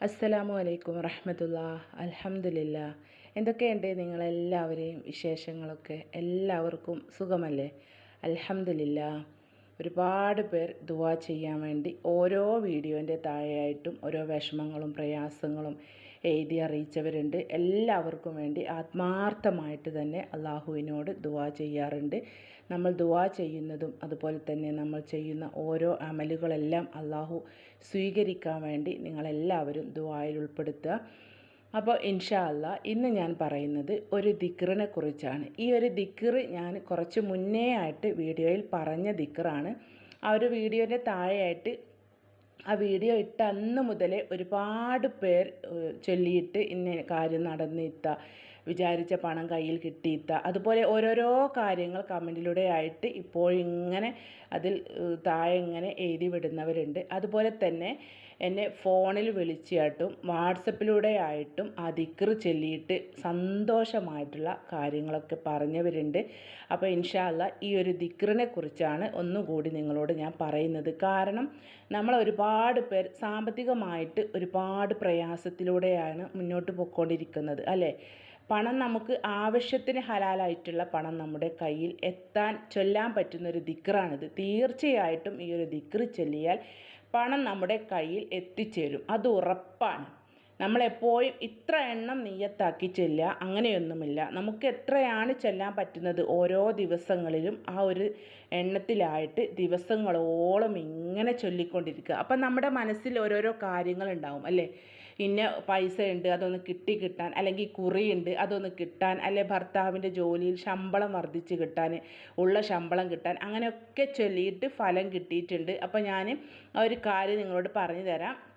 അസ്സലാമു അലൈക്കും റഹ്മത്തുള്ള അൽഹംദുലില്ല. എന്തൊക്കെയുണ്ട് നിങ്ങളെല്ലാവരെയും വിശേഷങ്ങളൊക്കെ? എല്ലാവർക്കും സുഖമല്ലേ? അൽഹംദുലില്ല. ഒരുപാട് പേർ ദുവാ ചെയ്യാൻ വേണ്ടി ഓരോ വീഡിയോന്റെ താഴെയായിട്ടും ഓരോ വിഷമങ്ങളും പ്രയാസങ്ങളും എഴുതി അറിയിച്ചവരുണ്ട്. എല്ലാവർക്കും വേണ്ടി ആത്മാർത്ഥമായിട്ട് തന്നെ അള്ളാഹുവിനോട് ദുവാ ചെയ്യാറുണ്ട്. നമ്മൾ ദുവാ ചെയ്യുന്നതും അതുപോലെ തന്നെ നമ്മൾ ചെയ്യുന്ന ഓരോ അമലുകളെല്ലാം അള്ളാഹു സ്വീകരിക്കാൻ വേണ്ടി നിങ്ങളെല്ലാവരും ദുവായിൽ ഉൾപ്പെടുത്തുക. അപ്പോൾ ഇൻഷാ അല്ല ഇന്ന് ഞാൻ പറയുന്നത് ഒരു ദിക്റിനെ കുറിച്ചാണ്. ഈ ഒരു ദിക്റ് ഞാൻ കുറച്ച് മുന്നേ ആയിട്ട് വീഡിയോയിൽ പറഞ്ഞ ദിക്റാണ്. ആ ഒരു വീഡിയോന്റെ താഴെയായിട്ട് ആ വീഡിയോ ഇട്ട അന്ന് മുതലേ ഒരുപാട് പേർ ചൊല്ലിയിട്ട് ഇന്ന കാര്യം നടന്നിത്ത വിചാരിച്ച പണം കയ്യിൽ കിട്ടിയിത്ത അതുപോലെ ഓരോരോ കാര്യങ്ങൾ കമന്റിലൂടെ ആയിട്ട് ഇപ്പോൾ ഇങ്ങനെ അതിൽ താഴെ ഇങ്ങനെ എഴുതി വിടുന്നവരുണ്ട്. അതുപോലെ തന്നെ എന്നെ ഫോണിൽ വിളിച്ചായിട്ടും വാട്സപ്പിലൂടെ ആയിട്ടും ആ ചൊല്ലിയിട്ട് സന്തോഷമായിട്ടുള്ള കാര്യങ്ങളൊക്കെ പറഞ്ഞവരുണ്ട്. അപ്പോൾ ഇൻഷാല്ല ഈ ഒരു ദിക്റിനെ കുറിച്ചാണ് ഒന്നുകൂടി നിങ്ങളോട് ഞാൻ പറയുന്നത്. കാരണം നമ്മൾ ഒരുപാട് പേർ സാമ്പത്തികമായിട്ട് ഒരുപാട് പ്രയാസത്തിലൂടെയാണ് മുന്നോട്ട് പോയിക്കൊണ്ടിരിക്കുന്നത് അല്ലേ? പണം നമുക്ക് ആവശ്യത്തിന് ഹലാലായിട്ടുള്ള പണം നമ്മുടെ കയ്യിൽ എത്താൻ ചൊല്ലാൻ പറ്റുന്ന ഒരു ദിക്റാണിത്. തീർച്ചയായിട്ടും ഈ ഒരു ദിക്റ് ചൊല്ലിയാൽ പണം നമ്മുടെ കയ്യിൽ എത്തിച്ചേരും. അത് ഉറപ്പാണ്. നമ്മളെപ്പോഴും ഇത്ര എണ്ണം നെയ്യത്താക്കി ചെല്ലുക അങ്ങനെയൊന്നുമില്ല. നമുക്ക് എത്രയാണ് ചെല്ലാൻ പറ്റുന്നത് ഓരോ ദിവസങ്ങളിലും ആ ഒരു എണ്ണത്തിലായിട്ട് ദിവസങ്ങളോളം ഇങ്ങനെ ചൊല്ലിക്കൊണ്ടിരിക്കുക. അപ്പം നമ്മുടെ മനസ്സിൽ ഓരോരോ കാര്യങ്ങളുണ്ടാവും അല്ലേ? ഇന്ന പൈസ ഉണ്ട് അതൊന്ന് കിട്ടി കിട്ടാൻ. അല്ലെങ്കിൽ കുറിയുണ്ട് അതൊന്ന് കിട്ടാൻ. അല്ലെ ഭർത്താവിന്റെ ജോലിയിൽ ശമ്പളം വർദ്ധിച്ച് കിട്ടാൻ ഉള്ള ശമ്പളം കിട്ടാൻ. അങ്ങനെയൊക്കെ ചൊല്ലിയിട്ട് ഫലം കിട്ടിയിട്ടുണ്ട്. അപ്പോൾ ഞാൻ ഒരു കാര്യം നിങ്ങളോട് പറഞ്ഞു തരാം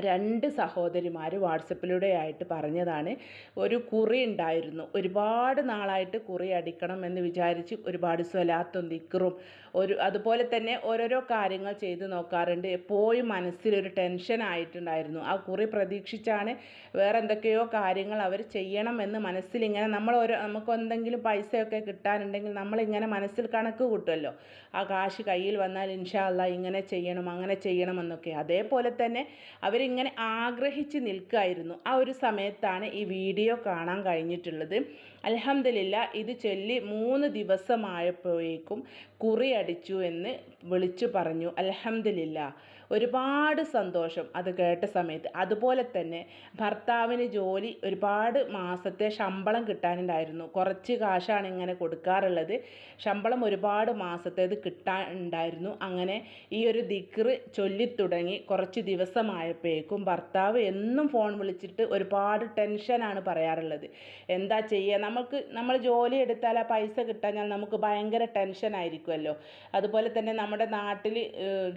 രണ്ട് സഹോദരിമാർ വാട്സപ്പിലൂടെ ആയിട്ട് പറഞ്ഞതാണ്. ഒരു കുറി ഉണ്ടായിരുന്നു. ഒരുപാട് നാളായിട്ട് കുറി അടിക്കണം എന്ന് വിചാരിച്ച് ഒരുപാട് സ്വലാത്തും ദിക്കറും ഒരു അതുപോലെ തന്നെ ഓരോരോ കാര്യങ്ങൾ ചെയ്ത് നോക്കാറുണ്ട്. എപ്പോഴും മനസ്സിലൊരു ടെൻഷൻ ആയിട്ടുണ്ടായിരുന്നു. ആ കുറി പ്രതീക്ഷിച്ചാണ് വേറെ എന്തൊക്കെയോ കാര്യങ്ങൾ അവർ ചെയ്യണം എന്ന് മനസ്സിലിങ്ങനെ നമ്മൾ ഓരോ നമുക്ക് എന്തെങ്കിലും പൈസയൊക്കെ കിട്ടാനുണ്ടെങ്കിൽ നമ്മളിങ്ങനെ മനസ്സിൽ കണക്ക് കൂട്ടുമല്ലോ. ആ കാശ് കയ്യിൽ വന്നാൽ ഇൻഷാ അല്ലാ ഇങ്ങനെ ചെയ്യണം അങ്ങനെ ചെയ്യണം എന്നൊക്കെ. അതേപോലെ തന്നെ അവരിങ്ങനെ ആഗ്രഹിച്ച് നിൽക്കുകയായിരുന്നു ആ ഒരു സമയത്താണ് ഈ വീഡിയോ കാണാൻ കഴിഞ്ഞിട്ടുള്ളത്. അൽഹംദുലില്ല ഇത് ചൊല്ലി മൂന്ന് ദിവസമായപ്പോഴേക്കും കുറി അടിച്ചു എന്ന് വിളിച്ചു പറഞ്ഞു അലഹമില്ല ഒരുപാട് സന്തോഷം അത് കേട്ട സമയത്ത്. അതുപോലെ തന്നെ ഭർത്താവിന് ജോലി ഒരുപാട് മാസത്തെ ശമ്പളം കിട്ടാനുണ്ടായിരുന്നു. കുറച്ച് കാശാണ് ഇങ്ങനെ കൊടുക്കാറുള്ളത്. ശമ്പളം ഒരുപാട് മാസത്തേത് കിട്ടാൻ ഉണ്ടായിരുന്നു. അങ്ങനെ ഈ ഒരു ദിക്റ് ചൊല്ലിത്തുടങ്ങി കുറച്ച് ദിവസമായപ്പോഴേക്കും ഭർത്താവ് എന്നും ഫോൺ വിളിച്ചിട്ട് ഒരുപാട് ടെൻഷനാണ് പറയാറുള്ളത്. എന്താ ചെയ്യുക നമുക്ക് നമ്മൾ ജോലി എടുത്താൽ ആ പൈസ കിട്ടാഞ്ഞാൽ നമുക്ക് ഭയങ്കര ടെൻഷൻ ആയിരിക്കുമല്ലോ. അതുപോലെ തന്നെ നമ്മുടെ നാട്ടിൽ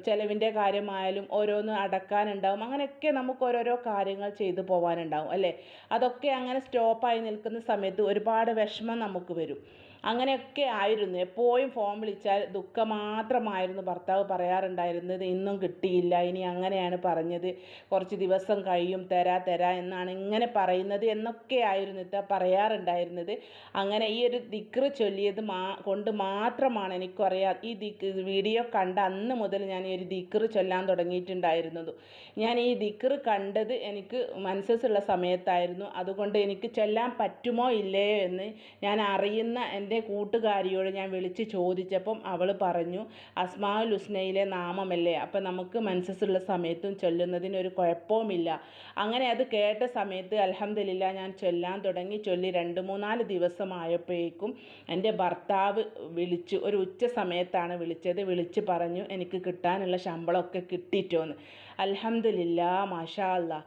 ചിലവിന്റെ കാര്യമായാലും ഓരോന്ന് അടക്കാനുണ്ടാവും. അങ്ങനെയൊക്കെ നമുക്ക് ഓരോരോ കാര്യങ്ങൾ ചെയ്തു പോകാനുണ്ടാവും അല്ലേ? അതൊക്കെ അങ്ങനെ സ്റ്റോപ്പായി നിൽക്കുന്ന സമയത്ത് ഒരുപാട് വിഷമം നമുക്ക് വരും. അങ്ങനെയൊക്കെ ആയിരുന്നു. എപ്പോഴും ഫോൺ വിളിച്ചാൽ ദുഃഖം മാത്രമായിരുന്നു ഭർത്താവ് പറയാറുണ്ടായിരുന്നത്. ഇന്നും കിട്ടിയില്ല ഇനി അങ്ങനെയാണ് പറഞ്ഞത്. കുറച്ച് ദിവസം കഴിയും തരാ തരാ എന്നാണ് ഇങ്ങനെ പറയുന്നത് എന്നൊക്കെ ആയിരുന്നു ഇത്ത പറയാറുണ്ടായിരുന്നത്. അങ്ങനെ ഈ ഒരു ദിക്റ് ചൊല്ലിയത് മാ കൊണ്ട് മാത്രമാണ് എനിക്കറിയാം. ഈ ദിക്ക് വീഡിയോ കണ്ട അന്ന് മുതൽ ഞാൻ ഈ ഒരു ദിക്റ് ചൊല്ലാൻ തുടങ്ങിയിട്ടുണ്ടായിരുന്നത്. ഞാൻ ഈ ദിക്റ് കണ്ടത് എനിക്ക് മനസ്സസ്സുള്ള സമയത്തായിരുന്നു. അതുകൊണ്ട് എനിക്ക് ചൊല്ലാൻ പറ്റുമോ ഇല്ലയോ എന്ന് ഞാൻ അറിയുന്ന എന്റെ കൂട്ടുകാരിയോട് ഞാൻ വിളിച്ച് ചോദിച്ചപ്പം അവൾ പറഞ്ഞു അസ്മാഉൽ ഹുസ്നയിലെ നാമമല്ലേ? അപ്പം നമുക്ക് മനസ്സസ്സുള്ള സമയത്തും ചൊല്ലുന്നതിന് ഒരു കുഴപ്പവുമില്ല. അങ്ങനെ അത് കേട്ട സമയത്ത് അലഹമ്മദില്ല ഞാൻ ചൊല്ലാൻ തുടങ്ങി. ചൊല്ലി രണ്ട് മൂന്നാൽ ദിവസമായപ്പോഴേക്കും എന്റെ ഭർത്താവ് വിളിച്ചു. ഒരു ഉച്ച സമയത്താണ് വിളിച്ചത്. വിളിച്ച് പറഞ്ഞു എനിക്ക് കിട്ടാനുള്ള ശമ്പളമൊക്കെ കിട്ടിയിട്ടോന്ന്. അലഹമ്മദില്ല മാഷാ അല്ലാ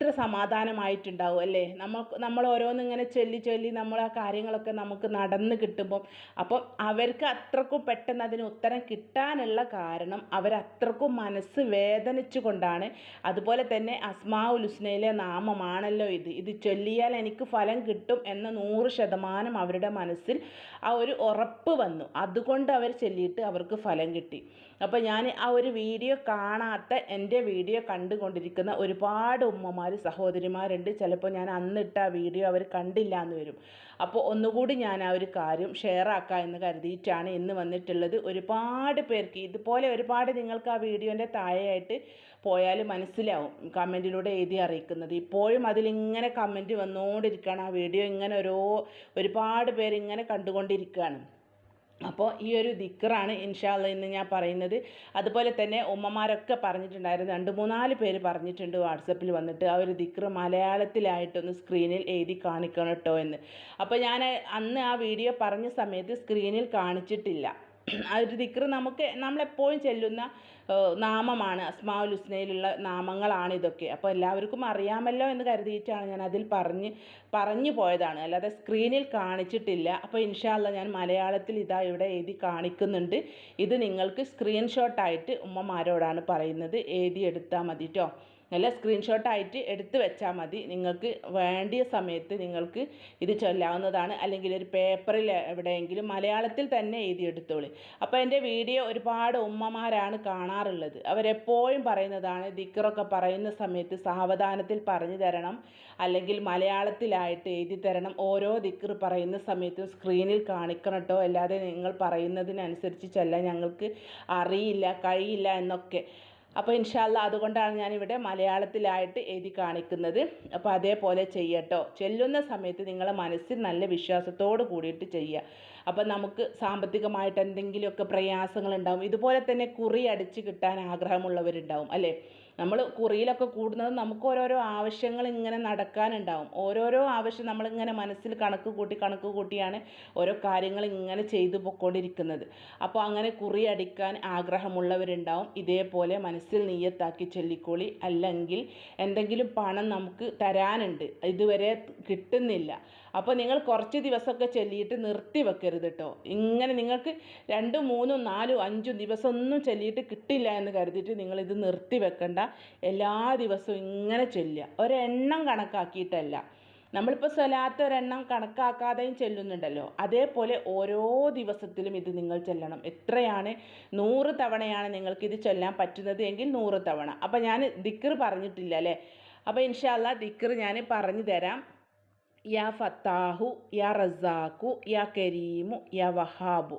എത്ര സമാധാനമായിട്ടുണ്ടാവും അല്ലേ? നമുക്ക് നമ്മൾ ഓരോന്നിങ്ങനെ ചൊല്ലി ചൊല്ലി നമ്മൾ ആ കാര്യങ്ങളൊക്കെ നമുക്ക് നടന്ന് കിട്ടുമ്പം അപ്പം അവർക്ക് അത്രക്കും പെട്ടെന്ന് അതിന് ഉത്തരം കിട്ടാനുള്ള കാരണം അവരത്രക്കും മനസ്സ് വേദനിച്ചു കൊണ്ടാണ് അതുപോലെ തന്നെ അസ്മാഉൽ ഹുസ്നയിലെ നാമമാണല്ലോ ഇത്. ഇത് ചൊല്ലിയാൽ എനിക്ക് ഫലം കിട്ടും എന്ന നൂറ് ശതമാനം അവരുടെ മനസ്സിൽ ആ ഒരു ഉറപ്പ് വന്നു. അതുകൊണ്ട് അവർ ചൊല്ലിയിട്ട് അവർക്ക് ഫലം കിട്ടി. അപ്പോൾ ഞാൻ ആ ഒരു വീഡിയോ കാണാത്ത എന്റെ വീഡിയോ കണ്ടുകൊണ്ടിരിക്കുന്ന ഒരുപാട് ഉമ്മമാർ സഹോദരിമാരുണ്ട് ചിലപ്പോൾ ഞാൻ അന്നിട്ട ആ വീഡിയോ അവർ കണ്ടില്ല എന്ന് വരും. അപ്പോൾ ഒന്നുകൂടി ഞാൻ ആ ഒരു കാര്യം ഷെയർ ആക്കാം എന്ന് കരുതിയിട്ടാണ് ഇന്ന് വന്നിട്ടുള്ളത്. ഒരുപാട് പേർക്ക് ഇതുപോലെ ഒരുപാട് നിങ്ങൾക്ക് ആ വീഡിയോന്റെ താഴെയായിട്ട് പോയാൽ മനസ്സിലാവും കമന്റിലൂടെ എഴുതി അറിയിക്കുന്നത്. ഇപ്പോഴും അതിലിങ്ങനെ കമന്റ് വന്നുകൊണ്ടിരിക്കുകയാണ്. ആ വീഡിയോ ഇങ്ങനെ ഓരോ ഒരുപാട് പേര് ഇങ്ങനെ കണ്ടുകൊണ്ടിരിക്കുകയാണ്. അപ്പോൾ ഈ ഒരു ദിക്കറാണ് ഇൻഷാല്ല ഇന്ന് ഞാൻ പറയുന്നത്. അതുപോലെ തന്നെ ഉമ്മമാരൊക്കെ പറഞ്ഞിട്ടുണ്ടായിരുന്നു. രണ്ട് മൂന്നാൽ പേര് പറഞ്ഞിട്ടുണ്ട് വാട്സപ്പിൽ വന്നിട്ട് ആ ഒരു ദിക്കർ മലയാളത്തിലായിട്ടൊന്ന് സ്ക്രീനിൽ എഴുതി കാണിക്കണം കേട്ടോ എന്ന്. അപ്പോൾ ഞാൻ അന്ന് ആ വീഡിയോ പറഞ്ഞ സമയത്ത് സ്ക്രീനിൽ കാണിച്ചിട്ടില്ല. ആ ഒരു ദിക്ർ നമുക്ക് നമ്മളെപ്പോഴും ചെല്ലുന്ന നാമമാണ്. അസ്മാഉൽ ഹുസ്നയിലുള്ള നാമങ്ങളാണ് ഇതൊക്കെ. അപ്പോൾ എല്ലാവർക്കും അറിയാമല്ലോ എന്ന് കരുതിയിട്ടാണ് ഞാൻ അതിൽ പറഞ്ഞ് പറഞ്ഞു പോയതാണ്. അല്ലാതെ സ്ക്രീനിൽ കാണിച്ചിട്ടില്ല. അപ്പോൾ ഇൻഷാല്ല ഞാൻ മലയാളത്തിൽ ഇതാ ഇവിടെ എഴുതി കാണിക്കുന്നുണ്ട്. ഇത് നിങ്ങൾക്ക് സ്ക്രീൻഷോട്ടായിട്ട് ഉമ്മമാരോടാണ് പറയുന്നത്. എഴുതി എടുത്താൽ മതി കേട്ടോ നല്ല സ്ക്രീൻഷോട്ടായിട്ട് എടുത്ത് വെച്ചാൽ മതി. നിങ്ങൾക്ക് വേണ്ടിയ സമയത്ത് നിങ്ങൾക്ക് ഇത് ചൊല്ലാവുന്നതാണ്. അല്ലെങ്കിൽ ഒരു പേപ്പറിൽ എവിടെയെങ്കിലും മലയാളത്തിൽ തന്നെ എഴുതി എടുത്തോളി. അപ്പോൾ എന്റെ വീഡിയോ ഒരുപാട് ഉമ്മമാരാണ് കാണാറുള്ളത്. അവരെപ്പോഴും പറയുന്നതാണ് ദിക്കറൊക്കെ പറയുന്ന സമയത്ത് സാവധാനത്തിൽ പറഞ്ഞു തരണം. അല്ലെങ്കിൽ മലയാളത്തിലായിട്ട് എഴുതി തരണം. ഓരോ ദിക്കർ പറയുന്ന സമയത്തും സ്ക്രീനിൽ കാണിക്കണം കേട്ടോ അല്ലാതെ നിങ്ങൾ പറയുന്നതിനനുസരിച്ച് ചൊല്ലാൻ ഞങ്ങൾക്ക് അറിയില്ല കഴിയില്ല എന്നൊക്കെ. അപ്പോൾ ഇൻഷാല്ല അതുകൊണ്ടാണ് ഞാനിവിടെ മലയാളത്തിലായിട്ട് എഴുതി കാണിക്കുന്നത്. അപ്പോൾ അതേപോലെ ചെയ്യട്ടോ. ചെല്ലുന്ന സമയത്ത് നിങ്ങളെ മനസ്സിൽ നല്ല വിശ്വാസത്തോട് കൂടിയിട്ട് ചെയ്യുക. അപ്പോൾ നമുക്ക് സാമ്പത്തികമായിട്ട് എന്തെങ്കിലുമൊക്കെ പ്രയാസങ്ങളുണ്ടാവും. ഇതുപോലെ തന്നെ കുറി അടിച്ച് കിട്ടാൻ ആഗ്രഹമുള്ളവരുണ്ടാവും അല്ലേ? നമ്മൾ കുറിയിലൊക്കെ കൂടുന്നത് നമുക്ക് ഓരോരോ ആവശ്യങ്ങൾ ഇങ്ങനെ നടക്കാനുണ്ടാവും. ഓരോരോ ആവശ്യം നമ്മളിങ്ങനെ മനസ്സിൽ കണക്ക് കൂട്ടി കണക്ക് കൂട്ടിയാണ് ഓരോ കാര്യങ്ങൾ ഇങ്ങനെ ചെയ്തു പൊക്കോണ്ടിരിക്കുന്നത്. അപ്പോൾ അങ്ങനെ കുറി അടിക്കാൻ ആഗ്രഹമുള്ളവരുണ്ടാവും. ഇതേപോലെ മനസ്സിൽ നീയത്താക്കി ചൊല്ലിക്കോളി. അല്ലെങ്കിൽ എന്തെങ്കിലും പണം നമുക്ക് തരാനുണ്ട്. ഇതുവരെ കിട്ടുന്നില്ല. അപ്പോൾ നിങ്ങൾ കുറച്ച് ദിവസമൊക്കെ ചൊല്ലിയിട്ട് നിർത്തി വെക്കരുത് കേട്ടോ. ഇങ്ങനെ നിങ്ങൾക്ക് രണ്ടും മൂന്നും നാലും അഞ്ചും ദിവസമൊന്നും ചൊല്ലിയിട്ട് കിട്ടില്ല എന്ന് കരുതിയിട്ട് ഇത് നിർത്തി വെക്കണ്ട. എല്ലാ ദിവസവും ഇങ്ങനെ ചൊല്ലുക. ഒരെണ്ണം കണക്കാക്കിയിട്ടല്ല. നമ്മളിപ്പോൾ സ്വലാത്ത് ഒരെണ്ണം കണക്കാക്കാതെയും ചെല്ലുന്നുണ്ടല്ലോ. അതേപോലെ ഓരോ ദിവസത്തിലും ഇത് നിങ്ങൾ ചെല്ലണം. എത്രയാണ്? നൂറ് തവണയാണ് നിങ്ങൾക്ക് ഇത് ചൊല്ലാൻ പറ്റുന്നത് എങ്കിൽ നൂറ് തവണ. അപ്പോൾ ഞാൻ ദിക്കർ പറഞ്ഞിട്ടില്ല അല്ലേ? അപ്പോൾ ഇൻഷാല്ല ദിക്കർ ഞാൻ പറഞ്ഞു തരാം. യാ ഫത്താഹു യാ റസാഖു യാ കരീമു യാ വഹാബു.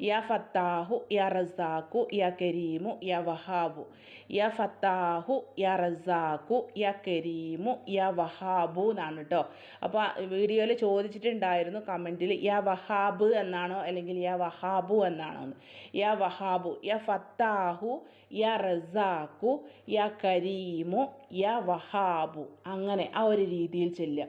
യാ ഫത്താഹു യാ റസാഖു യാ കരീമു യാ വഹാബു. യാ ഫത്താഹു യാ റസാഖു യാ കരീമു യാ വഹാബു എന്നാണ് കേട്ടോ അപ്പോൾ വീഡിയോയിൽ ചോദിച്ചിട്ടുണ്ടായിരുന്നു കമന്റിൽ യാ വഹാബ് എന്നാണോ അല്ലെങ്കിൽ യാ വഹാബു എന്നാണോ എന്ന്. യാ വഹാബു യാ ഫത്താഹു യാ റസാഖു യാ കരീമു യാ വഹാബു. അങ്ങനെ ആ ഒരു രീതിയിൽ ചെല്ലുക.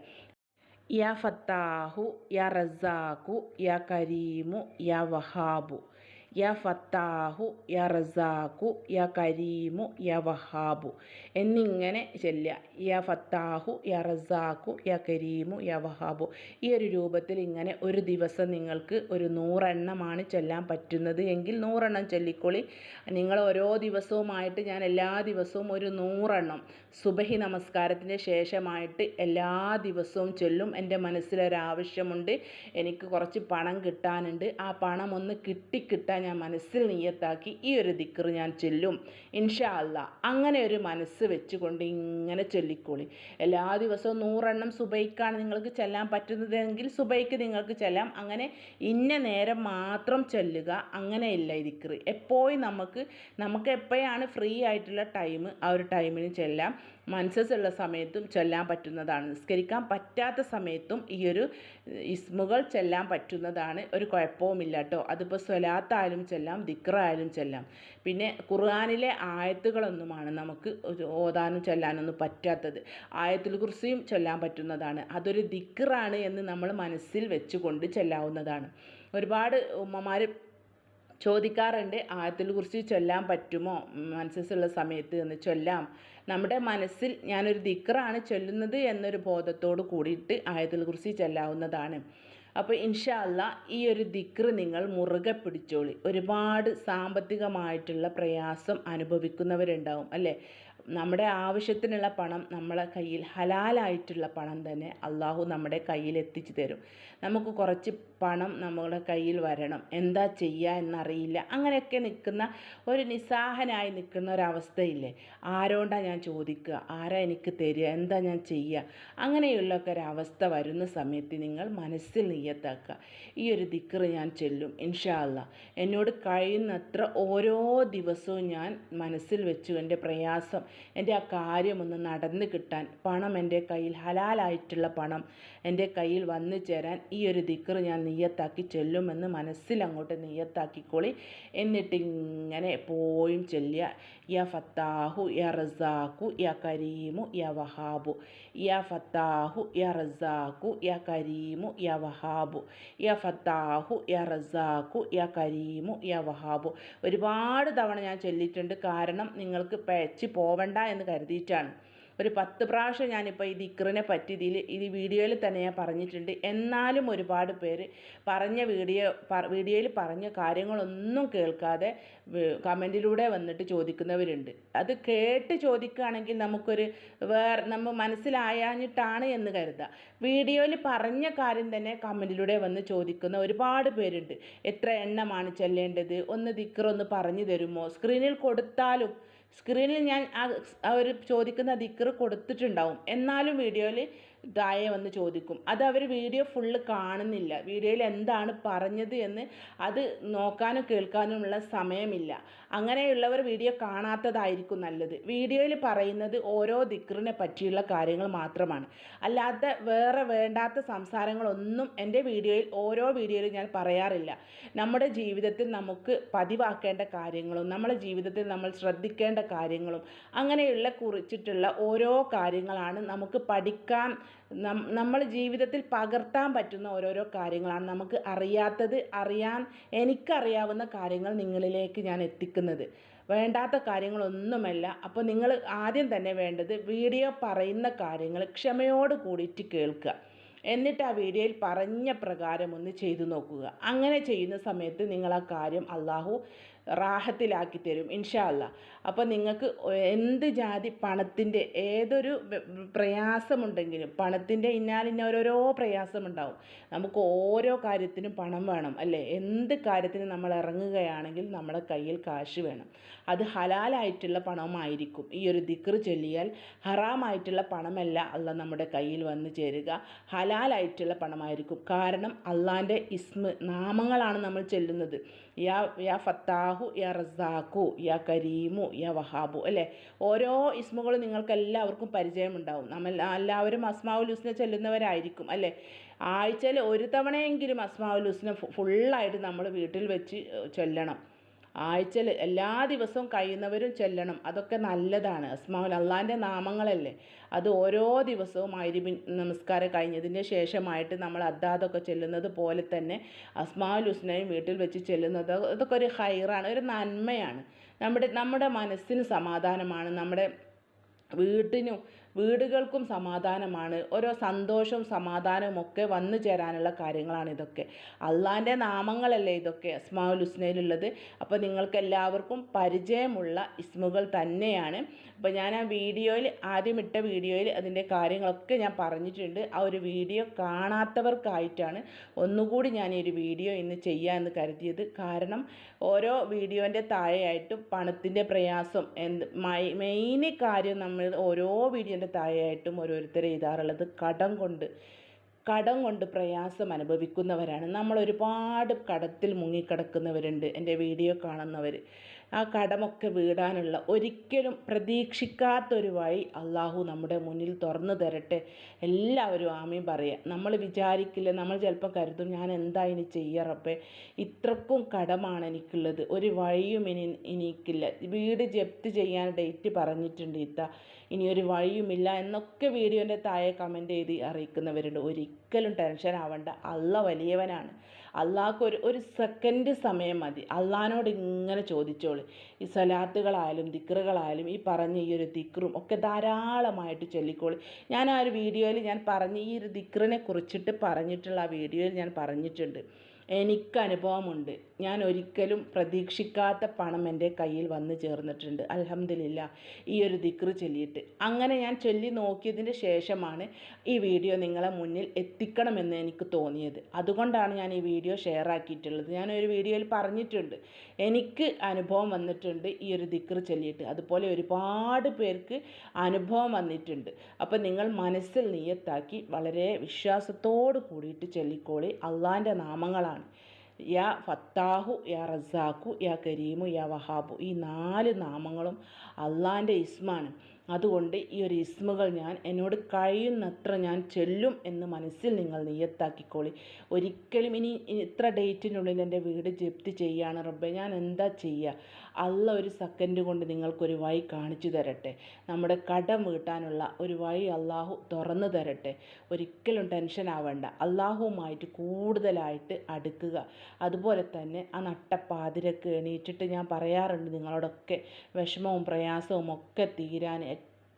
യാ ഫത്താഹു യാ റസാഖു യാ കരീമു യാ വഹാബു. യാ ഫത്താഹു യാ റസാഖു യാ കരീമു യാ വഹാബു. എന്നിങ്ങനെ ചെല്ലുക. യാ ഫത്താഹു യാ റസാഖു യാ കരീമു യാ വഹാബു. ഈ ഒരു രൂപത്തിൽ ഇങ്ങനെ ഒരു ദിവസം നിങ്ങൾക്ക് ഒരു നൂറെണ്ണമാണ് ചൊല്ലാൻ പറ്റുന്നത്. എങ്കിൽ നൂറെണ്ണം ചൊല്ലിക്കൊള്ളി നിങ്ങൾ ഓരോ ദിവസവുമായിട്ട് ഞാൻ എല്ലാ ദിവസവും ഒരു നൂറെണ്ണം. സുബഹി നമസ്കാരത്തിന് ശേഷമായിട്ട് എല്ലാ ദിവസവും ചൊല്ലും. എന്റെ മനസ്സിലൊരാവശ്യമുണ്ട്. എനിക്ക് കുറച്ച് പണം കിട്ടാനുണ്ട്. ആ പണം ഒന്ന് കിട്ടിക്കിട്ടാൻ ഞാൻ മനസ്സിൽ നീയത്താക്കി ഈ ഒരു ദിക്കർ ഞാൻ ചൊല്ലും. ഇൻഷാ അല്ല അങ്ങനെ ഒരു മനസ്സ് വെച്ചുകൊണ്ട് ഇങ്ങനെ ചൊല്ലിക്കോളി. എല്ലാ ദിവസവും നൂറെണ്ണം സുബൈക്കാണ് നിങ്ങൾക്ക് ചെല്ലാൻ പറ്റുന്നതെങ്കിൽ സുബൈക്ക് നിങ്ങൾക്ക് ചെല്ലാം. അങ്ങനെ ഇന്ന നേരം മാത്രം ചൊല്ലുക അങ്ങനെയില്ല ഈ ദിക്കർ എപ്പോഴും നമുക്ക് നമുക്ക് എപ്പോഴാണ് ഫ്രീ ആയിട്ടുള്ള ടൈം ആ ഒരു ടൈമിന് ചെല്ലാം. മനസ്സുള്ള സമയത്തും ചൊല്ലാൻ പറ്റുന്നതാണ്. നിസ്കരിക്കാൻ പറ്റാത്ത സമയത്തും ഈ ഒരു ഇസ്മുകൾ ചെല്ലാൻ പറ്റുന്നതാണ്. ഒരു കുഴപ്പവുമില്ല കേട്ടോ. അതിപ്പോൾ സ്വലാത്തായാലും ചെല്ലാം ദിക്റായാലും ചെല്ലാം. പിന്നെ ഖുർആാനിലെ ആയത്തുകളൊന്നുമാണ് നമുക്ക് ഓതാനും ചൊല്ലാനൊന്നും പറ്റാത്തത്. ആയത്തുൽ കുറിച്ചും ചൊല്ലാൻ പറ്റുന്നതാണ്. അതൊരു ദിക്റാണ് എന്ന് നമ്മൾ മനസ്സിൽ വെച്ചുകൊണ്ട് ചെല്ലാവുന്നതാണ്. ഒരുപാട് ഉമ്മമാർ ചോദിക്കാറുണ്ട് ആയത്തിൽ കുറിച്ച് ചൊല്ലാൻ പറ്റുമോ? മനസ്സസ്സുള്ള സമയത്ത് എന്ന് ചൊല്ലാം. നമ്മുടെ മനസ്സിൽ ഞാനൊരു ദിക്റാണ് ചൊല്ലുന്നത് എന്നൊരു ബോധത്തോട് കൂടിയിട്ട് ആയതിൽ കുറിച്ച് ചൊല്ലാവുന്നതാണ്. അപ്പോൾ ഇൻഷാ ഈ ഒരു ദിക്റ് നിങ്ങൾ മുറുകെ പിടിച്ചോളി. ഒരുപാട് സാമ്പത്തികമായിട്ടുള്ള പ്രയാസം അനുഭവിക്കുന്നവരുണ്ടാവും അല്ലേ? നമ്മുടെ ആവശ്യത്തിനുള്ള പണം നമ്മളെ കയ്യിൽ ഹലാലായിട്ടുള്ള പണം തന്നെ അള്ളാഹു നമ്മുടെ കയ്യിൽ എത്തിച്ചു തരും. നമുക്ക് കുറച്ച് പണം നമ്മുടെ കയ്യിൽ വരണം. എന്താ ചെയ്യുക എന്നറിയില്ല. അങ്ങനെയൊക്കെ നിൽക്കുന്ന ഒരു നിസ്സാഹനായി നിൽക്കുന്ന ഒരവസ്ഥയില്ലേ? ആരോണ്ടാ ഞാൻ ചോദിക്കുക? ആരാ എനിക്ക് തരിക? എന്താ ഞാൻ ചെയ്യുക? അങ്ങനെയുള്ളൊക്കെ ഒരവസ്ഥ വരുന്ന സമയത്ത് നിങ്ങൾ മനസ്സിൽ നെയ്യത്താക്കുക ഈ ഒരു ദിക്കറ് ഞാൻ ചെല്ലും ഇൻഷാല്ല എന്നോട് കഴിയുന്നത്ര ഓരോ ദിവസവും ഞാൻ മനസ്സിൽ വെച്ചു എന്റെ പ്രയാസം എന്റെ ആ കാര്യമൊന്ന് നടന്നു കിട്ടാൻ പണം എന്റെ കയ്യിൽ ഹലാലായിട്ടുള്ള പണം എന്റെ കയ്യിൽ വന്നു ചേരാൻ ഈ ഒരു ദിക്ർ ഞാൻ നീയത്താക്കി ചെല്ലുമെന്ന് എന്നിട്ടിങ്ങനെ എന്നിട്ട് ഇങ്ങനെ എപ്പോഴും ചെല്ലുക. യാ ഫത്താഹു യാ റസാഖു യാ കരീമു യാ വഹാബു. യാ ഫത്താഹു യാ റസാഖു യാ കരീമു യാ വഹാബു. യാ ഫത്താഹു യാ റസാഖു യാ കരീമു യാ വഹാബു. ഒരുപാട് തവണ ഞാൻ ചൊല്ലിയിട്ടുണ്ട് കാരണം നിങ്ങൾക്ക് പേച്ച് പോവണ്ട എന്ന് കരുതിയിട്ടാണ്. ഒരു പത്ത് പ്രാവശ്യം ഞാനിപ്പോൾ ഈ ദിക്റിനെ പറ്റി ഇതിൽ ഈ വീഡിയോയിൽ തന്നെ ഞാൻ പറഞ്ഞിട്ടുണ്ട്. എന്നാലും ഒരുപാട് പേര് പറഞ്ഞ വീഡിയോ വീഡിയോയിൽ പറഞ്ഞ കാര്യങ്ങളൊന്നും കേൾക്കാതെ കമന്റിലൂടെ വന്നിട്ട് ചോദിക്കുന്നവരുണ്ട്. അത് കേട്ട് ചോദിക്കുകയാണെങ്കിൽ നമുക്കൊരു വേറെ നമ്മൾ മനസ്സിലായാഞ്ഞിട്ടാണ് എന്ന് കരുതാം. വീഡിയോയിൽ പറഞ്ഞ കാര്യം തന്നെ കമന്റിലൂടെ വന്ന് ചോദിക്കുന്ന ഒരുപാട് പേരുണ്ട്. എത്ര എണ്ണമാണ് ചെല്ലേണ്ടത്? ഒന്ന് ദിക്റൊന്ന് പറഞ്ഞു തരുമോ? സ്ക്രീനിൽ കൊടുത്താലും സ്ക്രീനിൽ ഞാൻ ആ അവർ ചോദിക്കുന്ന ദിക്ർ കൊടുത്തിട്ടുണ്ടാവും. എന്നാലും വീഡിയോയിൽ താഴെ വന്ന് ചോദിക്കും. അത് അവർ വീഡിയോ ഫുള്ള് കാണുന്നില്ല. വീഡിയോയിൽ എന്താണ് പറഞ്ഞത് എന്ന് അത് നോക്കാനും കേൾക്കാനുമുള്ള സമയമില്ല. അങ്ങനെയുള്ളവർ വീഡിയോ കാണാത്തതായിരിക്കും നല്ലത്. വീഡിയോയിൽ പറയുന്നത് ഓരോ ദിക്റിനെ പറ്റിയുള്ള കാര്യങ്ങൾ മാത്രമാണ്. അല്ലാത്ത വേറെ വേണ്ടാത്ത സംസാരങ്ങളൊന്നും എന്റെ വീഡിയോയിൽ ഓരോ വീഡിയോയിലും ഞാൻ പറയാറില്ല. നമ്മുടെ ജീവിതത്തിൽ നമുക്ക് പതിവാക്കേണ്ട കാര്യങ്ങളും നമ്മുടെ ജീവിതത്തിൽ നമ്മൾ ശ്രദ്ധിക്കേണ്ട കാര്യങ്ങളും അങ്ങനെയുള്ള കുറിച്ചിട്ടുള്ള ഓരോ കാര്യങ്ങളാണ് നമുക്ക് പഠിക്കാൻ നമ്മൾ ജീവിതത്തിൽ പകർത്താൻ പറ്റുന്ന ഓരോരോ കാര്യങ്ങളാണ് നമുക്ക് അറിയാത്തത് അറിയാൻ എനിക്കറിയാവുന്ന കാര്യങ്ങൾ നിങ്ങളിലേക്ക് ഞാൻ എത്തിക്കുന്നത്. വേണ്ടാത്ത കാര്യങ്ങളൊന്നുമല്ല. അപ്പോൾ നിങ്ങൾ ആദ്യം തന്നെ വേണ്ടത് വീഡിയോ പറയുന്ന കാര്യങ്ങൾ ക്ഷമയോട് കൂടിയിട്ട് കേൾക്കുക. എന്നിട്ട് ആ വീഡിയോയിൽ പറഞ്ഞ പ്രകാരം ഒന്ന് ചെയ്തു നോക്കുക. അങ്ങനെ ചെയ്യുന്ന സമയത്ത് നിങ്ങൾ ആ കാര്യം അള്ളാഹു റാഹത്തിലാക്കി തരും ഇൻഷാല്ല അപ്പോൾ നിങ്ങൾക്ക് എന്ത് ജാതി പണത്തിന്റെ ഏതൊരു പ്രയാസമുണ്ടെങ്കിലും പണത്തിന്റെ ഇന്നാലിന്ന ഓരോരോ പ്രയാസമുണ്ടാവും. നമുക്ക് ഓരോ കാര്യത്തിനും പണം വേണം അല്ലേ? എന്ത് കാര്യത്തിന് നമ്മൾ ഇറങ്ങുകയാണെങ്കിൽ നമ്മുടെ കയ്യിൽ കാശ് വേണം. അത് ഹലാലായിട്ടുള്ള പണമായിരിക്കും. ഈ ഒരു ദിക്ർ ചൊല്ലിയാൽ ഹറാമായിട്ടുള്ള പണമല്ല അല്ല നമ്മുടെ കയ്യിൽ വന്ന് ചേരുക. ഹലാലായിട്ടുള്ള പണമായിരിക്കും. കാരണം അള്ളാന്റെ ഇസ്മ നാമങ്ങളാണ് നമ്മൾ ചെല്ലുന്നത്. യാ യാ ഫത്താഹു യാ റസാഖു യാ കരീമു യാ വഹാബു അല്ലേ? ഓരോ ഇസ്മുകളും നിങ്ങൾക്ക് എല്ലാവർക്കും പരിചയമുണ്ടാവും. നമ്മൾ എല്ലാവരും അസ്മാവുൽ ഹുസ്ന ചെല്ലുന്നവരായിരിക്കും അല്ലേ? ആഴ്ചയിൽ ഒരു തവണയെങ്കിലും അസ്മാവുൽ ഹുസ്ന ഫുള്ളായിട്ട് നമ്മൾ വീട്ടിൽ വെച്ച് ചൊല്ലണം. ആഴ്ചയിൽ എല്ലാ ദിവസവും കഴിയുന്നവരും ചെല്ലണം. അതൊക്കെ നല്ലതാണ്. അസ്മാവുൽ അള്ളാന്റെ നാമങ്ങളല്ലേ. അത് ഓരോ ദിവസവും മൈരിബിൻ നമസ്കാരം കഴിഞ്ഞതിന് ശേഷമായിട്ട് നമ്മൾ അദ്ദാദൊക്കെ ചെല്ലുന്നത് പോലെ തന്നെ അസ്മാവുൽ ഹുസ്നയും വീട്ടിൽ വെച്ച് ചെല്ലുന്നത് അതൊക്കെ ഒരു ഹൈറാണ് ഒരു നന്മയാണ്. നമ്മുടെ നമ്മുടെ മനസ്സിന് സമാധാനമാണ്. നമ്മുടെ വീട്ടിനും വീടുകൾക്കും സമാധാനമാണ്. ഓരോ സന്തോഷവും സമാധാനവും ഒക്കെ വന്നു ചേരാനുള്ള കാര്യങ്ങളാണ് ഇതൊക്കെ. അള്ളാന്റെ നാമങ്ങളല്ലേ ഇതൊക്കെ അസ്മാവുൽ ഹുസ്നയിലുള്ളത്. അപ്പോൾ നിങ്ങൾക്ക് എല്ലാവർക്കും പരിചയമുള്ള ഇസ്മുകൾ തന്നെയാണ്. അപ്പോൾ ഞാൻ ആ വീഡിയോയിൽ ആദ്യം ഇട്ട വീഡിയോയിൽ അതിന്റെ കാര്യങ്ങളൊക്കെ ഞാൻ പറഞ്ഞിട്ടുണ്ട്. ആ ഒരു വീഡിയോ കാണാത്തവർക്കായിട്ടാണ് ഒന്നുകൂടി ഞാൻ ഈ ഒരു വീഡിയോ ഇന്ന് ചെയ്യാമെന്ന് കരുതിയത്. കാരണം ഓരോ വീഡിയോന്റെ താഴെയായിട്ട് പണത്തിന്റെ പ്രയാസം എന്ത് മെയിൻ കാര്യം നമ്മൾ ഓരോ വീഡിയോന്റെ താഴെയായിട്ടും ഓരോരുത്തർ എഴുതാറുള്ളത് കടം കൊണ്ട്. കടം കൊണ്ട് പ്രയാസം അനുഭവിക്കുന്നവരാണ്. നമ്മൾ ഒരുപാട് കടത്തിൽ മുങ്ങിക്കിടക്കുന്നവരുണ്ട് എന്റെ വീഡിയോ കാണുന്നവർ. ആ കടമൊക്കെ വീടാനുള്ള ഒരിക്കലും പ്രതീക്ഷിക്കാത്തൊരു വഴി അള്ളാഹു നമ്മുടെ മുന്നിൽ തുറന്നു തരട്ടെ. എല്ലാവരും ആമീൻ പറയുക നമ്മൾ വിചാരിക്കില്ല നമ്മൾ ചിലപ്പോൾ കരുതും ഞാൻ എന്താ ഇനി ചെയ്യാറപ്പേ ഇത്രക്കും കടമാണ് എനിക്കുള്ളത്. ഒരു വഴിയും ഇനി എനിക്കില്ല വീട് ജപ്തി ചെയ്യാൻ ഡേറ്റ് പറഞ്ഞിട്ടുണ്ട് ഇത്ത. ഇനി ഒരു വഴിയുമില്ല എന്നൊക്കെ വീഡിയോന്റെ താഴെ കമന്റ് ചെയ്ത് അറിയിക്കുന്നവരുണ്ട്. ഒരിക്കലും ടെൻഷൻ ആവണ്ട. അള്ള വലിയവനാണ്. അള്ളാഹ്ക്ക് ഒരു ഒരു സെക്കൻഡ് സമയം മതി. അള്ളഹാനോട് ഇങ്ങനെ ചോദിച്ചോളൂ. ഈ സലാത്തുകളായാലും ദിക്റുകളായാലും ഈ പറഞ്ഞ ഈ ഒരു ദിക്റും ഒക്കെ ധാരാളമായിട്ട് ചൊല്ലിക്കോളൂ. ഞാൻ ആ ഒരു വീഡിയോയിൽ ഞാൻ പറഞ്ഞ ഈ ഒരു ദിക്റിനെ കുറിച്ചിട്ട് പറഞ്ഞിട്ടുള്ള ആ വീഡിയോയിൽ ഞാൻ പറഞ്ഞിട്ടുണ്ട്. എനിക്ക് അനുഭവമുണ്ട് ഞാൻ ഒരിക്കലും പ്രതീക്ഷിക്കാത്ത പണം എന്റെ കയ്യിൽ വന്നു ചേർന്നിട്ടുണ്ട്. അലഹമ്മദില്ല ഈ ഒരു ദിക്റ് ചൊല്ലിയിട്ട്. അങ്ങനെ ഞാൻ ചൊല്ലി നോക്കിയതിന് ശേഷമാണ് ഈ വീഡിയോ നിങ്ങളെ മുന്നിൽ എത്തിക്കണമെന്ന് എനിക്ക് തോന്നിയത്. അതുകൊണ്ടാണ് ഞാൻ ഈ വീഡിയോ ഷെയർ ആക്കിയിട്ടുള്ളത്. ഞാൻ ഒരു വീഡിയോയിൽ പറഞ്ഞിട്ടുണ്ട്. എനിക്ക് അനുഭവം വന്നിട്ടുണ്ട് ഈ ഒരു ദിക്റ് ചൊല്ലിയിട്ട്. അതുപോലെ ഒരുപാട് പേർക്ക് അനുഭവം വന്നിട്ടുണ്ട്. അപ്പോൾ നിങ്ങൾ മനസ്സിൽ നിയത്താക്കി വളരെ വിശ്വാസത്തോട് കൂടിയിട്ട് ചൊല്ലിക്കോളി. അള്ളാന്റെ നാമങ്ങളാണ്. യാ ഫത്താഹു യാ റസാഖു യാ കരീമു യാ വഹാബു. ഈ നാല് നാമങ്ങളും അള്ളാന്റെ ഇസ്മാണ്. അതുകൊണ്ട് ഈ ഒരു ഇസ്മുകൾ ഞാൻ എന്നോട് കഴിയുന്നത്ര ഞാൻ ചെല്ലും എന്ന് മനസ്സിൽ നിങ്ങൾ നിയത്താക്കിക്കോളി ഒരിക്കലും ഇനി ഇത്ര ഡേറ്റിനുള്ളിൽ എന്റെ വീട് ജപ്തി ചെയ്യാണ് റബ്ബെ ഞാൻ എന്താ ചെയ്യുക? അല്ല ഒരു സെക്കൻഡ് കൊണ്ട് നിങ്ങൾക്കൊരു വഴി കാണിച്ചു തരട്ടെ. നമ്മുടെ കടം വീട്ടാനുള്ള ഒരു വഴി അള്ളാഹു തുറന്നു തരട്ടെ. ഒരിക്കലും ടെൻഷൻ ആവേണ്ട. അള്ളാഹുവുമായിട്ട് കൂടുതലായിട്ട് അടുക്കുക. അതുപോലെ തന്നെ ആ നട്ടപ്പാതിരക്ക് എണീറ്റിട്ട് ഞാൻ പറയാറുണ്ട് നിങ്ങളോടൊക്കെ വിഷമവും പ്രയാസവും ഒക്കെ തീരാൻ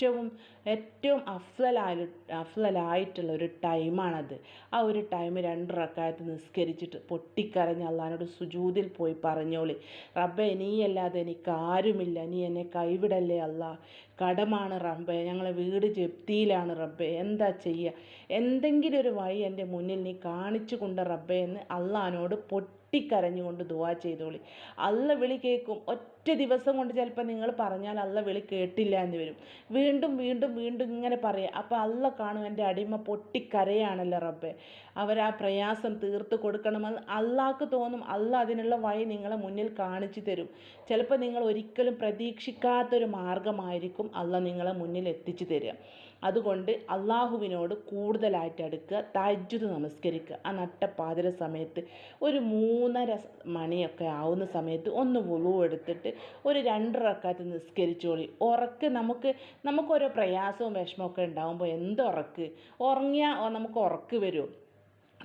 ഏറ്റവും ഏറ്റവും അഫ്ലലായ അഫ്ലലായിട്ടുള്ള ഒരു ടൈമാണത്. ആ ഒരു ടൈം രണ്ട് റക്കായത്ത് നിസ്കരിച്ചിട്ട് പൊട്ടിക്കരഞ്ഞ് അള്ളഹാനോട് സുജൂതിൽ പോയി പറഞ്ഞോളി. റബ്ബെ നീയല്ലാതെ എനിക്ക് ആരുമില്ല. നീ എന്നെ കൈവിടല്ലേ അല്ല കടമാണ് റബ്ബെ. ഞങ്ങളെ വീട് ജപ്തിയിലാണ് റബ്ബെ. എന്താ ചെയ്യുക എന്തെങ്കിലും ഒരു വഴി എന്റെ മുന്നിൽ നീ കാണിച്ചു കൊണ്ട് റബ്ബെ എന്ന് അള്ളഹാനോട് പൊട്ടിക്കരഞ്ഞുകൊണ്ട് ദുവാ ചെയ്തോളി. അല്ല വിളി കേൾക്കും ഒറ്റ ദിവസം കൊണ്ട് ചിലപ്പോൾ നിങ്ങൾ പറഞ്ഞാൽ അല്ല വിളി കേട്ടില്ല എന്ന് വരും. വീണ്ടും വീണ്ടും വീണ്ടും ഇങ്ങനെ പറയാം. അപ്പോൾ അല്ല കാണും എന്റെ അടിമ പൊട്ടിക്കരയാണല്ലോ റബ്ബെ. അവരാ പ്രയാസം തീർത്ത് കൊടുക്കണമെന്ന് അല്ലാക്ക് തോന്നും. അല്ല അതിനുള്ള വഴി നിങ്ങളെ മുന്നിൽ കാണിച്ചു തരും. ചിലപ്പോൾ നിങ്ങൾ ഒരിക്കലും പ്രതീക്ഷിക്കാത്തൊരു മാർഗമായിരിക്കും അല്ല നിങ്ങളെ മുന്നിൽ എത്തിച്ചു തരിക. അതുകൊണ്ട് അള്ളാഹുവിനോട് കൂടുതലായിട്ട് അടുക്കുക തജ്ജുദ് നമസ്കരിക്കുക. ആ നട്ടപ്പാതിര സമയത്ത് ഒരു മൂന്നര മണിയൊക്കെ ആവുന്ന സമയത്ത് ഒന്ന് വുളു എടുത്തിട്ട് ഒരു രണ്ട് റക്കാത്ത് നിസ്കരിച്ചോളി. ഉറക്ക് നമുക്ക് നമുക്കൊരോ പ്രയാസവും വിഷമമൊക്കെ ഉണ്ടാകുമ്പോൾ എന്ത് ഉറക്ക് ഉറങ്ങിയാൽ നമുക്ക് ഉറക്ക് വരും.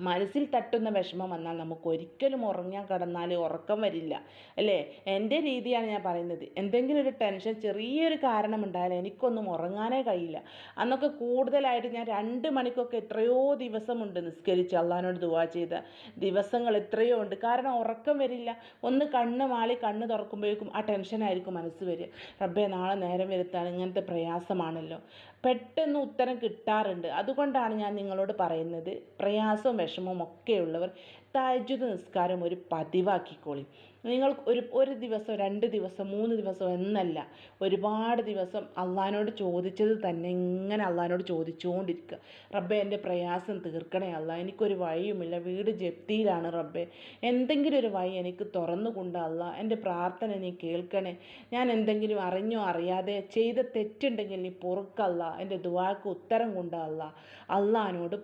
മനസ്സിൽ തട്ടുന്ന വിഷമം വന്നാൽ നമുക്ക് ഒരിക്കലും ഉറങ്ങാൻ കിടന്നാൽ ഉറക്കം വരില്ല അല്ലേ? എന്റെ രീതിയാണ് ഞാൻ പറയുന്നത്. എന്തെങ്കിലും ഒരു ടെൻഷൻ ചെറിയൊരു കാരണം ഉണ്ടായാൽ എനിക്കൊന്നും ഉറങ്ങാനേ കഴിയില്ല. അന്നൊക്കെ കൂടുതലായിട്ട് ഞാൻ രണ്ട് മണിക്കൊക്കെ എത്രയോ ദിവസമുണ്ട് നിസ്കരിച്ച് അള്ളഹാനോട് ദുവാ ചെയ്ത ദിവസങ്ങൾ എത്രയോ ഉണ്ട്. കാരണം ഉറക്കം വരില്ല. ഒന്ന് കണ്ണ് മാളി കണ്ണ് തുറക്കുമ്പോഴേക്കും ആ ടെൻഷനായിരിക്കും മനസ്സ് വരിക. റബ്ബേ നാളെ നേരം വരുത്താണ് ഇങ്ങനത്തെ പ്രയാസമാണല്ലോ. പെട്ടെന്ന് ഉത്തരം കിട്ടാറുണ്ട്. അതുകൊണ്ടാണ് ഞാൻ നിങ്ങളോട് പറയുന്നത്. പ്രയാസവും വിഷമവും ഒക്കെയുള്ളവർ തഹജ്ജുദ് നിസ്കാരം ഒരു പതിവാക്കിക്കോളി. നിങ്ങൾ ഒരു ഒരു ദിവസം രണ്ട് ദിവസം മൂന്ന് ദിവസം എന്നല്ല. ഒരുപാട് ദിവസം അള്ളഹാനോട് ചോദിച്ചത് തന്നെ ഇങ്ങനെ അള്ളഹാനോട് ചോദിച്ചുകൊണ്ടിരിക്കുക റബ്ബെ എന്റെ പ്രയാസം തീർക്കണേ അല്ല എനിക്കൊരു വഴിയുമില്ല. വീട് ജപ്തിയിലാണ് റബ്ബെ. എന്തെങ്കിലും ഒരു വഴി എനിക്ക് തുറന്നു കൊണ്ട് അല്ല എന്റെ പ്രാർത്ഥന നീ കേൾക്കണേ. ഞാൻ എന്തെങ്കിലും അറിഞ്ഞോ അറിയാതെ ചെയ്ത തെറ്റുണ്ടെങ്കിൽ നീ പൊറുക്കല്ല എന്റെ ദുവാക്ക് ഉത്തരം കൊണ്ടല്ല അള്ളഹാനോട്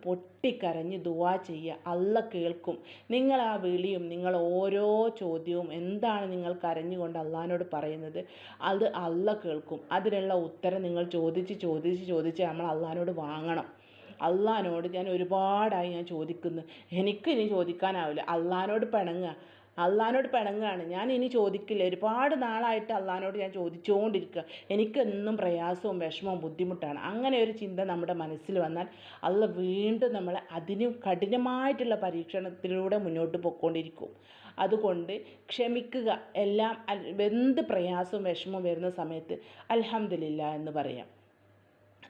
പൊട്ടിക്കരഞ്ഞ് ദുവാ ചെയ്യുക. അല്ല കേൾക്കും. നിങ്ങൾ ആ വിളിയും നിങ്ങൾ ഓരോ ചോദ്യവും എന്താണ് നിങ്ങൾ കരഞ്ഞുകൊണ്ട് അള്ളഹാനോട് പറയുന്നത്? അത് അല്ല കേൾക്കും. അതിനുള്ള ഉത്തരം നിങ്ങൾ ചോദിച്ച് ചോദിച്ച് ചോദിച്ച് നമ്മൾ അള്ളഹാനോട് വാങ്ങണം. അള്ളഹാനോട് ഞാൻ ഒരുപാടായി ഞാൻ ചോദിക്കുന്നു. എനിക്ക് ഇനി ചോദിക്കാനാവില്ല. അള്ളഹാനോട് പിണങ്ങുക. അള്ളഹാനോട് പിണങ്ങുകയാണ് ഞാൻ ഇനി ചോദിക്കില്ല. ഒരുപാട് നാളായിട്ട് അള്ളഹാനോട് ഞാൻ ചോദിച്ചുകൊണ്ടിരിക്കുക എനിക്കെന്നും പ്രയാസവും വിഷമവും ബുദ്ധിമുട്ടാണ്. അങ്ങനെ ഒരു ചിന്ത നമ്മുടെ മനസ്സിൽ വന്നാൽ അള്ള വീണ്ടും നമ്മളെ അതിനും കഠിനമായിട്ടുള്ള പരീക്ഷണത്തിലൂടെ മുന്നോട്ട് പോയിക്കൊണ്ടിരിക്കും. അതുകൊണ്ട് ക്ഷമിക്കുക. എല്ലാം എന്ത് പ്രയാസവും വിഷമവും വരുന്ന സമയത്ത് അലഹമില്ല എന്ന് പറയാം.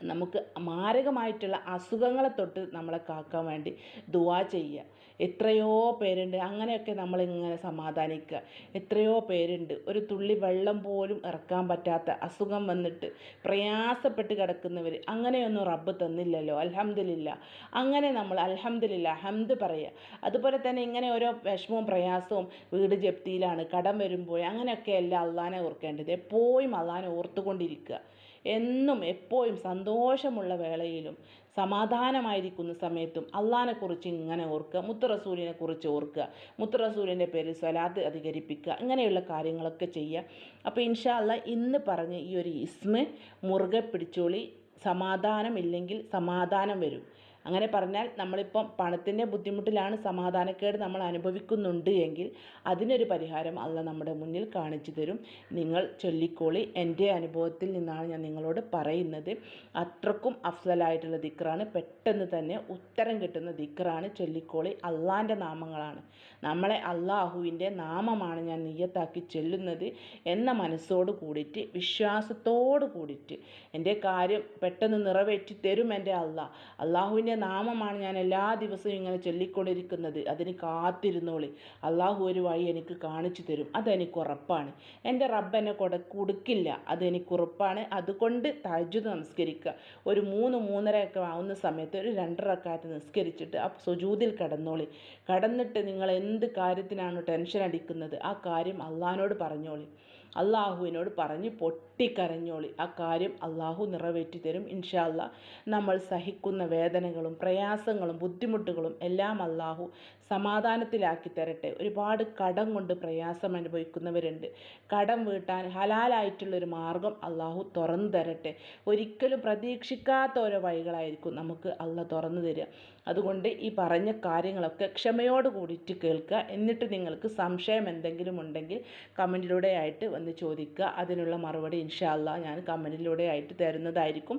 നമുക്ക് മാരകമായിട്ടുള്ള അസുഖങ്ങളെ തൊട്ട് നമ്മളെ കാക്കാൻ വേണ്ടി ദുവാ ചെയ്യുക. എത്രയോ പേരുണ്ട്. അങ്ങനെയൊക്കെ നമ്മളിങ്ങനെ സമാധാനിക്കുക. എത്രയോ പേരുണ്ട്. ഒരു തുള്ളി വെള്ളം പോലും ഇറക്കാൻ പറ്റാത്ത അസുഖം വന്നിട്ട് പ്രയാസപ്പെട്ട് കിടക്കുന്നവർ അങ്ങനെയൊന്നും റബ്ബ് തന്നില്ലല്ലോ. അൽഹംദുലില്ല. അങ്ങനെ നമ്മൾ അൽഹംദുലില്ല ഹംദ് പറയുക. അതുപോലെ തന്നെ ഇങ്ങനെ ഓരോ വിഷമവും പ്രയാസവും വീട് ജപ്തിയിലാണ്. കടം വരുമ്പോൾ അങ്ങനെയൊക്കെയല്ല അള്ളാനെ ഓർക്കേണ്ടത്. എപ്പോഴും അള്ളാനെ ഓർത്തുകൊണ്ടിരിക്കുക. എന്നും എപ്പോഴും സന്തോഷമുള്ള വേളയിലും സമാധാനമായിരിക്കുന്ന സമയത്തും അള്ളാഹിനെക്കുറിച്ച് ഇങ്ങനെ ഓർക്കുക മുത്തറസൂലിനെ കുറിച്ച് ഓർക്കുക മുത്തറസൂലിന്റെ പേരിൽ സ്വലാത്ത് അധികരിപ്പിക്കുക ഇങ്ങനെയുള്ള കാര്യങ്ങളൊക്കെ ചെയ്യുക. അപ്പോൾ ഇൻഷാ അല്ല ഇന്ന് പറഞ്ഞ ഈ ഒരു ഇസ്മ മുറുകെ പിടിച്ചോളി. സമാധാനം ഇല്ലെങ്കിൽ സമാധാനം വരും. അങ്ങനെ പറഞ്ഞാൽ നമ്മളിപ്പം പണത്തിന്റെ ബുദ്ധിമുട്ടിലാണ് സമാധാനക്കേട് നമ്മൾ അനുഭവിക്കുന്നുണ്ട് എങ്കിൽ അതിനൊരു പരിഹാരം അല്ല നമ്മുടെ മുന്നിൽ കാണിച്ചു തരും. നിങ്ങൾ ചൊല്ലിക്കോളി. എന്റെ അനുഭവത്തിൽ നിന്നാണ് ഞാൻ നിങ്ങളോട് പറയുന്നത്. അത്രക്കും അഫ്സലായിട്ടുള്ള ദിക്റാണ്. പെട്ടെന്ന് തന്നെ ഉത്തരം കിട്ടുന്ന ദിക്റാണ്. ചൊല്ലിക്കോളി അള്ളാന്റെ നാമങ്ങളാണ്. നമ്മളെ അള്ളാഹുവിന്റെ നാമമാണ് ഞാൻ നീയത്താക്കി ചൊല്ലുന്നത് എന്ന മനസ്സോട് കൂടിയിട്ട് വിശ്വാസത്തോട് കൂടിയിട്ട് എന്റെ കാര്യം പെട്ടെന്ന് നിറവേറ്റി തരും എന്റെ അള്ളാഹ്. അള്ളാഹുവിന്റെ നാമമാണ് ഞാൻ എല്ലാ ദിവസവും ഇങ്ങനെ ചൊല്ലിക്കൊണ്ടിരിക്കുന്നത്. അതിന് കാത്തിരുന്നോളി. അള്ളാഹു ഒരു വഴി എനിക്ക് കാണിച്ചു തരും. അതെനിക്ക് ഉറപ്പാണ്. എന്റെ റബ്ബ് എന്നെ കൊട കൊടുക്കില്ല. അതെനിക്ക് ഉറപ്പാണ്. അതുകൊണ്ട് തജ്ജുദ് നമസ്കരിക്കുക. ഒരു മൂന്ന് മൂന്നരയൊക്കെ ആവുന്ന സമയത്ത് ഒരു രണ്ടരക്കാലത്ത് നിസ്കരിച്ചിട്ട് ആ സുജൂതിൽ കിടന്നോളി. കടന്നിട്ട് നിങ്ങൾ എന്ത് കാര്യത്തിനാണ് ടെൻഷൻ അടിക്കുന്നത് ആ കാര്യം അള്ളഹാനോട് പറഞ്ഞോളി. അള്ളാഹുവിനോട് പറഞ്ഞ് പൊട്ടിക്കരഞ്ഞോളി. ആ കാര്യം അള്ളാഹു നിറവേറ്റി തരും ഇൻഷാല്ല നമ്മൾ സഹിക്കുന്ന വേദനകളും പ്രയാസങ്ങളും ബുദ്ധിമുട്ടുകളും എല്ലാം അള്ളാഹു സമാധാനത്തിലാക്കി തരട്ടെ. ഒരുപാട് കടം കൊണ്ട് പ്രയാസം അനുഭവിക്കുന്നവരുണ്ട്. കടം വീട്ടാൻ ഹലാലായിട്ടുള്ളൊരു മാർഗം അള്ളാഹു തുറന്നു തരട്ടെ. ഒരിക്കലും പ്രതീക്ഷിക്കാത്ത ഓരോ വഴികളായിരിക്കും നമുക്ക് അല്ല തുറന്നു തരിക. അതുകൊണ്ട് ഈ പറഞ്ഞ കാര്യങ്ങളൊക്കെ ക്ഷമയോട് കൂടിയിട്ട് കേൾക്കുക. എന്നിട്ട് നിങ്ങൾക്ക് സംശയം എന്തെങ്കിലും ഉണ്ടെങ്കിൽ കമന്റിലൂടെ ആയിട്ട് വന്ന് ചോദിക്കുക. അതിനുള്ള മറുപടി ഇൻഷാ ഇൻഷാല്ല ഞാൻ കമന്റിലൂടെ ആയിട്ട് തരുന്നതായിരിക്കും.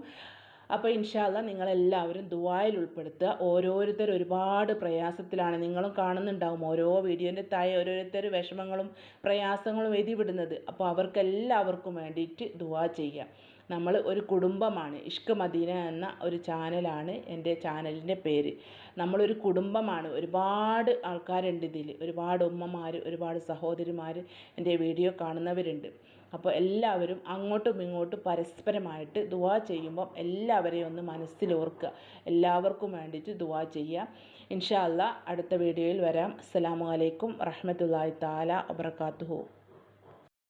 അപ്പോൾ ഇൻഷാല്ല നിങ്ങളെല്ലാവരും ദുബായിൽ ഉൾപ്പെടുത്തുക. ഓരോരുത്തർ ഒരുപാട് പ്രയാസത്തിലാണ്. നിങ്ങളും കാണുന്നുണ്ടാവും ഓരോ വീഡിയോന്റെ താഴെ ഓരോരുത്തർ വിഷമങ്ങളും പ്രയാസങ്ങളും എതിവിടുന്നത് അപ്പോൾ അവർക്കെല്ലാവർക്കും വേണ്ടിയിട്ട് ദുവാ ചെയ്യുക. നമ്മൾ ഒരു കുടുംബമാണ്. ഇഷ്ക് മദീന എന്ന ഒരു ചാനലാണ് എന്റെ ചാനലിന്റെ പേര്. നമ്മളൊരു കുടുംബമാണ്. ഒരുപാട് ആൾക്കാരുണ്ട് ഇതിൽ ഒരുപാട് ഉമ്മമാർ ഒരുപാട് സഹോദരിമാർ എന്റെ വീഡിയോ കാണുന്നവരുണ്ട്. അപ്പോൾ എല്ലാവരും അങ്ങോട്ടും ഇങ്ങോട്ടും പരസ്പരമായിട്ട് ദുവാ ചെയ്യുമ്പം എല്ലാവരെയും ഒന്ന് മനസ്സിലോർക്കുക. എല്ലാവർക്കും വേണ്ടിയിട്ട് ദുവാ ചെയ്യുക. ഇൻഷാ അല്ലാ അടുത്ത വീഡിയോയിൽ വരാം. അസ്സലാമു അലൈക്കും റഹ്മത്തുള്ളാഹി താല വബർക്കാത്തുഹു